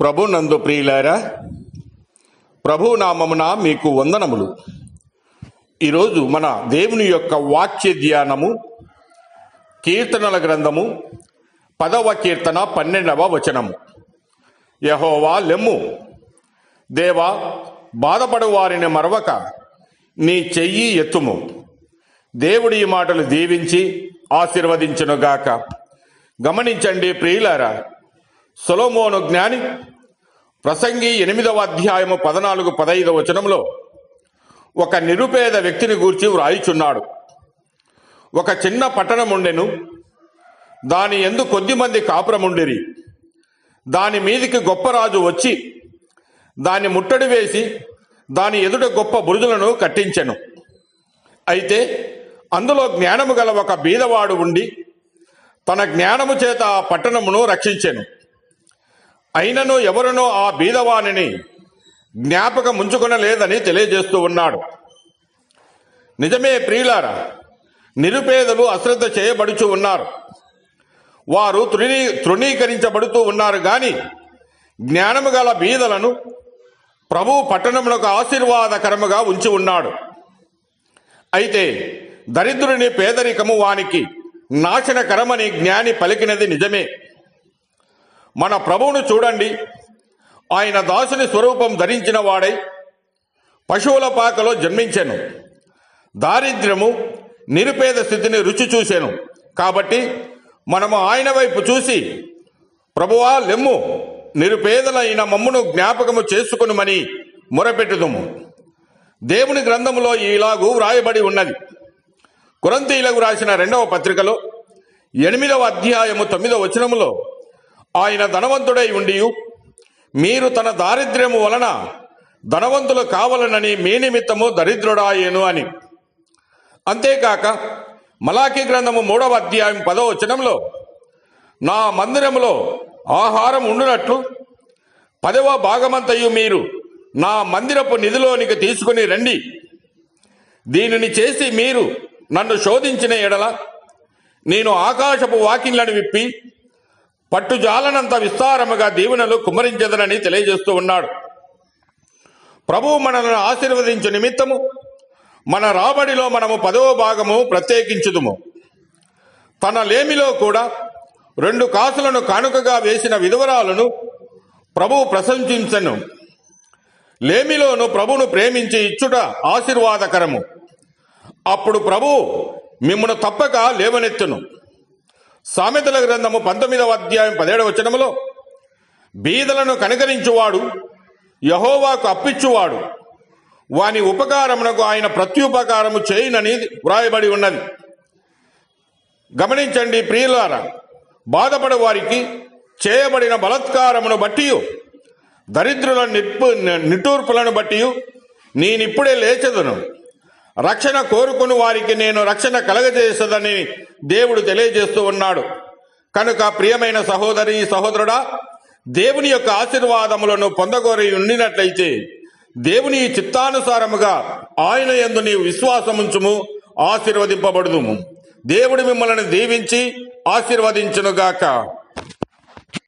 ప్రభు నందు ప్రియులారా ప్రభు నామమున మీకు వందనములు. ఈరోజు మన దేవుని యొక్క వాక్య ధ్యానము కీర్తనల గ్రంథము పదవ కీర్తన పన్నెండవ వచనము. యహోవా లెమ్ము. దేవా బాధపడు వారిని మరవక నీ చెయ్యి ఎత్తుము. దేవుడి ఈ మాటలు దీవించి ఆశీర్వదించునుగాక. గమనించండి ప్రియులారా సొలోమోను జ్ఞాని ప్రసంగి ఎనిమిదవ అధ్యాయము పద్నాలుగు పదైదవ వచనంలో ఒక నిరుపేద వ్యక్తిని గూర్చి వ్రాయిచున్నాడు. ఒక చిన్న పట్టణముండెను దాని ఎందు కొద్దిమంది కాపురముండిరి. దాని మీదికి గొప్ప రాజు వచ్చి దాన్ని ముట్టడి వేసి దాని ఎదుట గొప్ప బురుజులను కట్టించెను. అయితే అందులో జ్ఞానము గల ఒక బీదవాడు ఉండి తన జ్ఞానము చేత ఆ పట్టణమును రక్షించెను. అయినను ఎవరునో ఆ బీదవాణిని జ్ఞాపకం ఉంచుకొనలేదని తెలియజేస్తూ ఉన్నాడు. నిజమే ప్రియులారా నిరుపేదలు అశ్రద్ధ చేయబడుచు ఉన్నారు. వారు తృణీ తృణీకరించబడుతూ ఉన్నారు గాని జ్ఞానము గల బీదలను ప్రభు పట్టణములకు ఆశీర్వాదకరముగా ఉంచి ఉన్నాడు. అయితే దరిద్రుని పేదరికము వానికి నాశనకరమని జ్ఞాని పలికినది నిజమే. మన ప్రభువును చూడండి. ఆయన దాసుని స్వరూపం ధరించిన వాడై పశువుల పాకలో జన్మించాను. దారిద్ర్యము నిరుపేద స్థితిని రుచి చూశాను కాబట్టి మనము ఆయన వైపు చూసి ప్రభువా లెమ్ము నిరుపేదలైన మమ్మును జ్ఞాపకము చేసుకునుమని మొరపెట్టుదుము. దేవుని గ్రంథములో ఇలాగూ వ్రాయబడి ఉన్నది. కురంతీలకు రాసిన రెండవ పత్రికలో ఎనిమిదవ అధ్యాయము తొమ్మిదవ వచనములో ఆయన ధనవంతుడై ఉండి మీరు తన దారిద్ర్యము వలన ధనవంతులు కావాలనని మీ నిమిత్తము దరిద్రుడాయేను అని. అంతేకాక మలాఖీ గ్రంథము మూడవ అధ్యాయం పదవ వచనంలో నా మందిరములో ఆహారం ఉండునట్లు పదవ భాగమంతయు మీరు నా మందిరపు నిధిలోనికి తీసుకుని రండి. దీనిని చేసి మీరు నన్ను శోధించిన ఎడల నేను ఆకాశపు వాకిళ్ళను విప్పి పట్టుజాలనంత విస్తారముగా దీవెనలు కుమ్మరించదనని తెలియజేస్తూ ఉన్నాడు. ప్రభువు మనల్ని ఆశీర్వదించు నిమిత్తము మన రాబడిలో మనము పదవ భాగము ప్రత్యేకించుదుము. తన లేమిలో కూడా రెండు కాసులను కానుకగా వేసిన విధవరాలను ప్రభువు ప్రశంసించను. లేమిలోను ప్రభును ప్రేమించి ఇచ్చుట ఆశీర్వాదకరము. అప్పుడు ప్రభువు మిమ్మను తప్పక లేవనెత్తును. సామెతల గ్రంథము పంతొమ్మిదవ అధ్యాయం పదిహేడవ వచనములో బీదలను కనికరించువాడు యహోవాకు అప్పిచ్చువాడు వాని ఉపకారమునకు ఆయన ప్రత్యుపకారము చేయనని వ్రాయబడి ఉన్నది. గమనించండి ప్రియులారా బాధపడే వారికి చేయబడిన బలత్కారమును బట్టి దరిద్రుల నిప్పు నిటూర్పులను బట్టి నేనిప్పుడే లేచదును. రక్షణ కోరుకుని వారికి నేను రక్షణ కలగజేసదని దేవుడు తెలియజేస్తూ ఉన్నాడు. కనుక ప్రియమైన సహోదరి సహోదరుడా దేవుని యొక్క ఆశీర్వాదములను పొందగోరి ఉండినట్లయితే దేవుని చిత్తానుసారముగా ఆయన ఎందు నీవు విశ్వాసముంచుము ఆశీర్వదింపబడుదుము. దేవుడు మిమ్మల్ని దీవించి ఆశీర్వదించునుగాక.